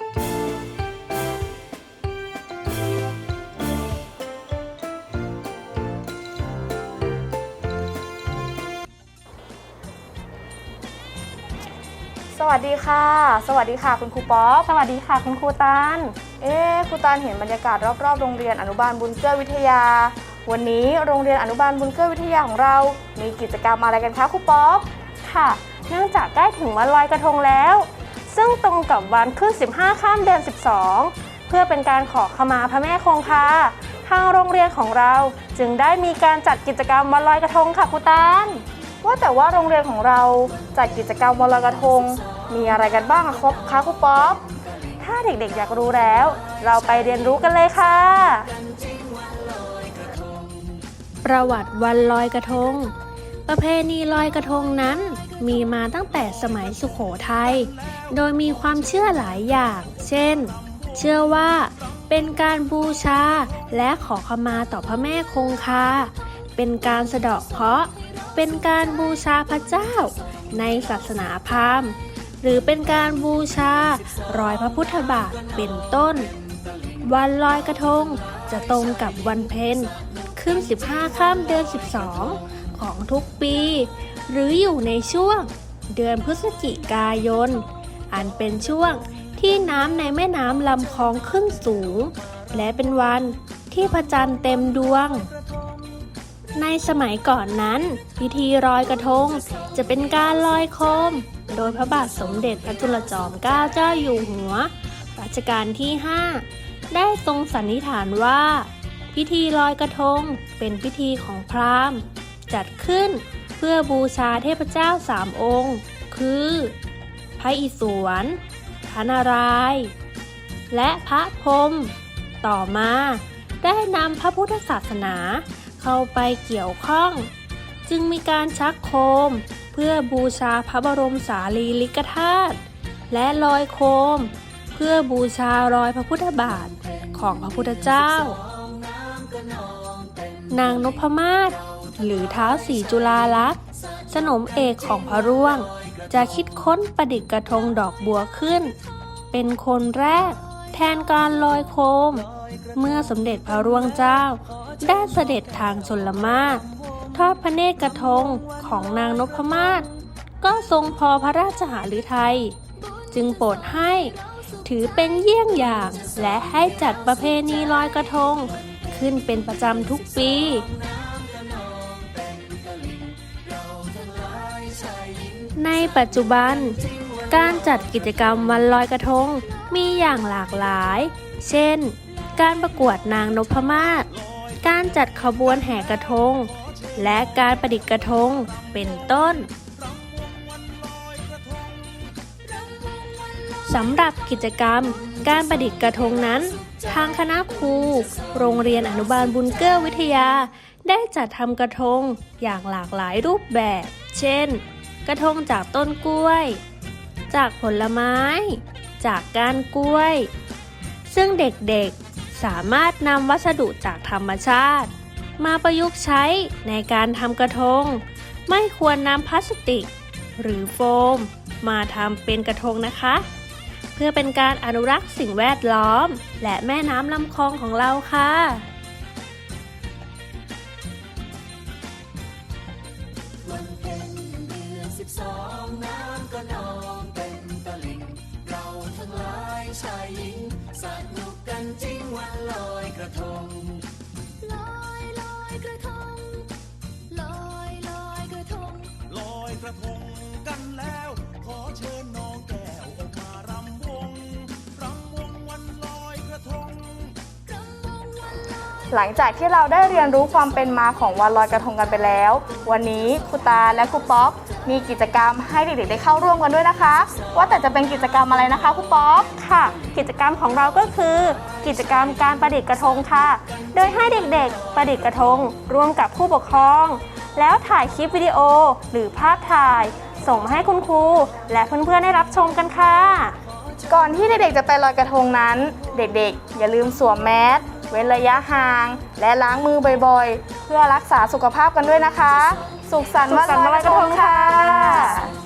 สวัสดีค่ะ สวัสดีค่ะ คุณครูป๊อปสวัสดีค่ะ คุณครูตาลเอ๊ะครูตาลเห็นบรรยากาศรอบๆ โรงเรียนอนุบาลบุญเกื้อวิทยา วันนี้โรงเรียนอนุบาลบุญเกื้อวิทยาของเรา มีกิจกรรมอะไรกันคะครูป๊อปค่ะ เนื่องจากใกล้ถึงวันลอยกระทงแล้ว ซึ่งตรงกับวันขึ้น 15 ข้ามเดือน 12 เพื่อเป็นการขอขมาพระแม่คงคาทางโรงเรียนของเราจึงได้มีการจัดกิจกรรมวันลอยกระทงค่ะครูตาลว่าแต่ว่าโรงเรียนของเราจัดกิจกรรมวันลอยกระทง มีอะไรกันบ้างครับคะครูป๊อปถ้าเด็กๆ อยากรู้แล้ว เราไปเรียนรู้กันเลยค่ะ ประวัติวันลอยกระทง ประเพณีลอยกระทงนั้น มีมาตั้งแต่สมัยสุขโขทัย โดยมีความเชื่อหลายอย่าง เช่น เชื่อว่าเป็นการบูชาและขอขมาต่อพระแม่คงคา เป็นการสะเดาะเคราะห์ เป็นการบูชาพระเจ้า ในศาสนาพราหมณ์ หรือเป็นการบูชารอยพระพุทธบาทเป็นต้น วันลอยกระทงจะตรงกับวันเพ็ญขึ้น 15 ข้ามเดือน 12 ของทุกปี หรืออยู่ในช่วง เดือนพฤศจิกายน อันเป็นช่วงที่น้ำในแม่น้ำลำคลองขึ้นสูง และเป็นวันที่พระจันทร์เต็มดวง ในสมัยก่อนนั้น พิธีลอยกระทง จะเป็นการลอยโคม โดยพระบาทสมเด็จพระจุลจอมเกล้าเจ้าอยู่หัว รัชกาลที่ 5 ได้ทรงสันนิษฐานว่า พิธีลอยกระทงเป็นพิธีของพราหมณ์ จัดขึ้น พื่อบูชาเทพเจ้าสามองค์ คือ พระอิศวรพระนารายณ์และพระพรหมต่อมาได้นำพระพุทธศาสนาเข้าไปเกี่ยวข้อง จึงมีการชักโคม เพื่อบูชาพระบรมสารีริกธาตุและลอยโคม เพื่อบูชารอยพระพุทธบาทของพระพุทธเจ้า นางนพมาศ หรือเท้าวสีจุฬาลักษณ์สนมเอกของพระร่วง จะคิดค้นประดิษฐ์กระทงดอกบัวขึ้น เป็นคนแรก แทนการลอยโคม เมื่อสมเด็จพระร่วงเจ้า ได้เสด็จทางชนละมาศทอดพระเนตรกระทงของนางนพมาศก็ทรงพอพระราชหฤทัยจึงโปรดให้ถือเป็นเยี่ยงอย่าง และให้จัดประเพณีลอยกระทง ขึ้นเป็นประจำทุกปี ในปัจจุบัน การจัดกิจกรรมวันลอยกระทงมีอย่างหลากหลาย เช่น การประกวดนางนพมาศ การจัดขบวนแห่กระทง และการประดิษฐ์กระทง เป็นต้นสำหรับกิจกรรม การประดิษฐ์กระทงนั้น ทางคณะครู โรงเรียนอนุบาลบุญเกื้อวิทยา ได้จัดทำกระทงอย่างหลากหลายรูปแบบ เช่น กระทงจากต้นกล้วย จากผลไม้ จากก้านกล้วย ซึ่งเด็กๆสามารถนำวัสดุจากธรรมชาติ มาประยุกต์ใช้ในการทำกระทง ไม่ควรนำพลาสติก หรือโฟม มาทำเป็นกระทงนะคะ เพื่อเป็นการอนุรักษ์สิ่งแวดล้อม และแม่น้ำลำคลองของเราค่ะ ลอยลอยกระทง ลอยลอยกระทง ลอยกระทงกันแล้ว ขอเชิญน้องแก้วออกมารำวงรำวงวันลอยกระทง หลังจากที่เราได้เรียนรู้ความเป็นมาของวันลอยกระทงกันไปแล้ว วันนี้ครูตาและครูป๊อป มีกิจกรรมให้เด็กๆได้เข้าร่วมกันด้วยนะคะ ว่าแต่จะเป็นกิจกรรมอะไรนะคะครูป๊อป ค่ะ กิจกรรมของเราก็คือกิจกรรมการประดิษฐ์กระทงค่ะ โดยให้เด็กๆ ประดิษฐ์กระทง ร่วมกับผู้ปกครอง แล้วถ่ายคลิปวิดีโอ หรือภาพถ่าย ส่งมาให้คุณครู และเพื่อนๆได้รับชมกันค่ะ ก่อนที่เด็กๆจะไปลอยกระทงนั้น เด็กๆ อย่าลืมสวมแมส เว้นระยะห่าง และล้างมือบ่อยๆ เพื่อรักษาสุขภาพกันด้วยนะคะ สุขสันต์วันลอยกระทงค่ะ